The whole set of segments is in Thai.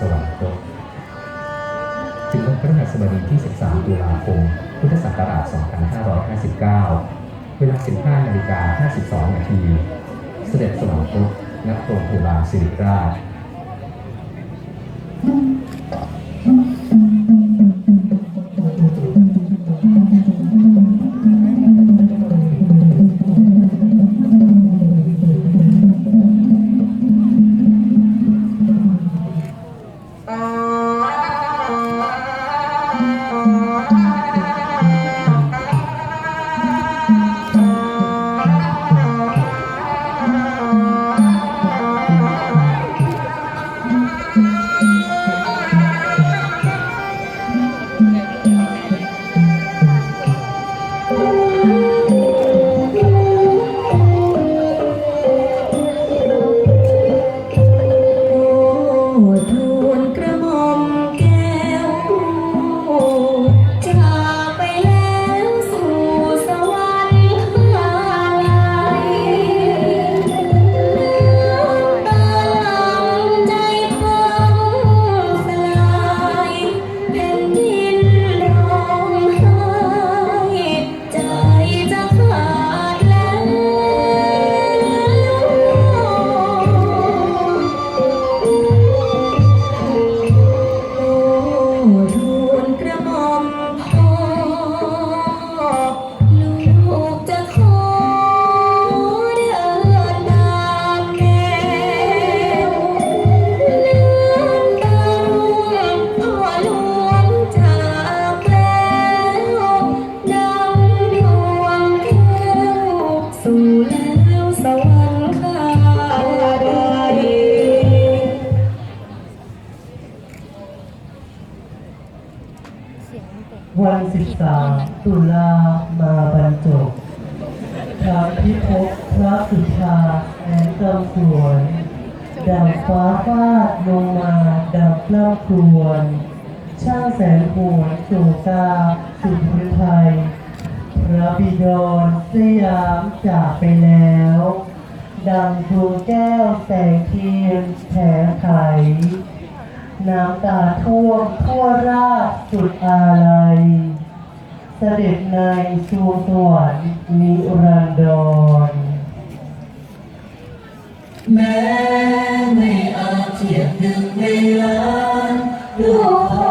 สวรรคตจึงวันพระหัสบดีที่ 13 ตุลาคม พุทธศักราช 2559 เวลา 15นาฬิกา52 นาที เสด็จสวรรคตณโรงพยาบาลศิริราชันสิบสามตุลามาบรรจบทางพิภพพระสุชาแอนกำครวนดังฟ้าฟาดลงมาดังกล้าควรช่างแสงหวนสูงาสุภุทัยพระบิดรสยามจากไปแล้ว ดังดวงแก้วแสงเทียนแผ่ไข น้ำตาท่วมทั่วราบสุดอะไรเสด็จในสวงสวรรค์นิรันดร แม้ไม่อาเทียบหนึ่งในล้านดูกพอ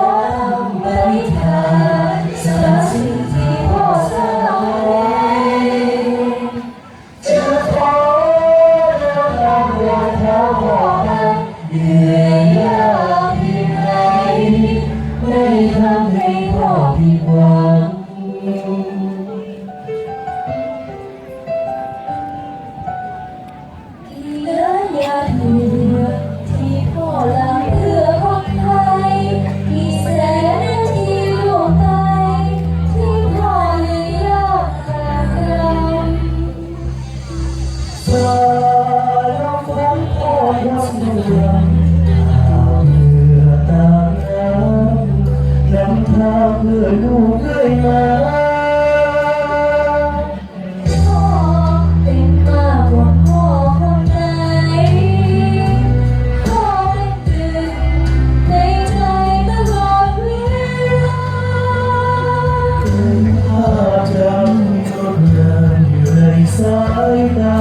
สายตา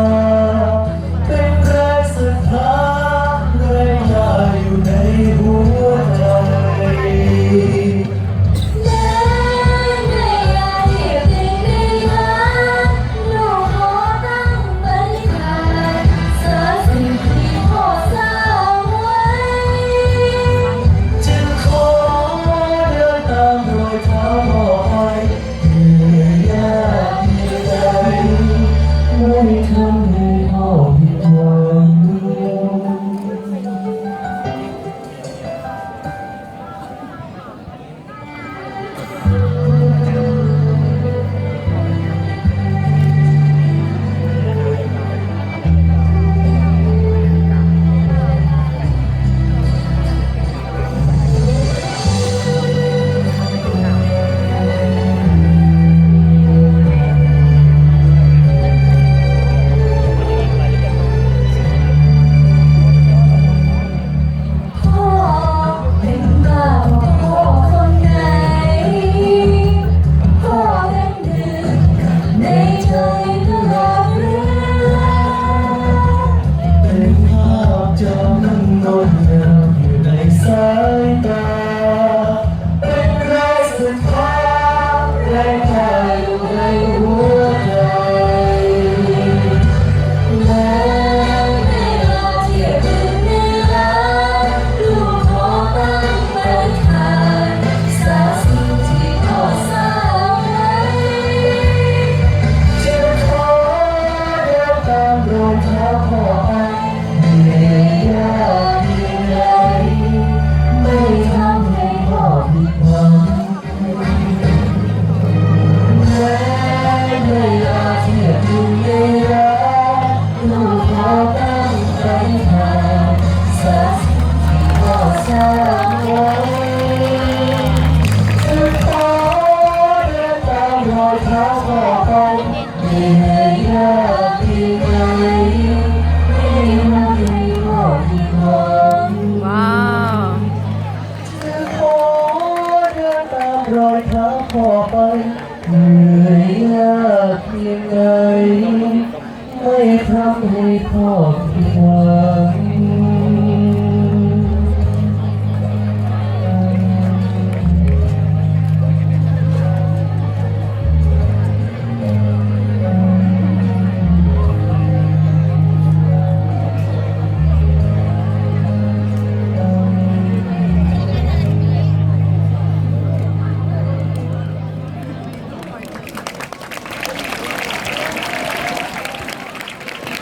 เขาบอกไปไม่ยากดีไหมไม่มันดีก็ดีว่าว้าขอเดิตามรอยท้าพ่อไปเหยยากยังไงไม่ทำให้พ่อผิดหวัง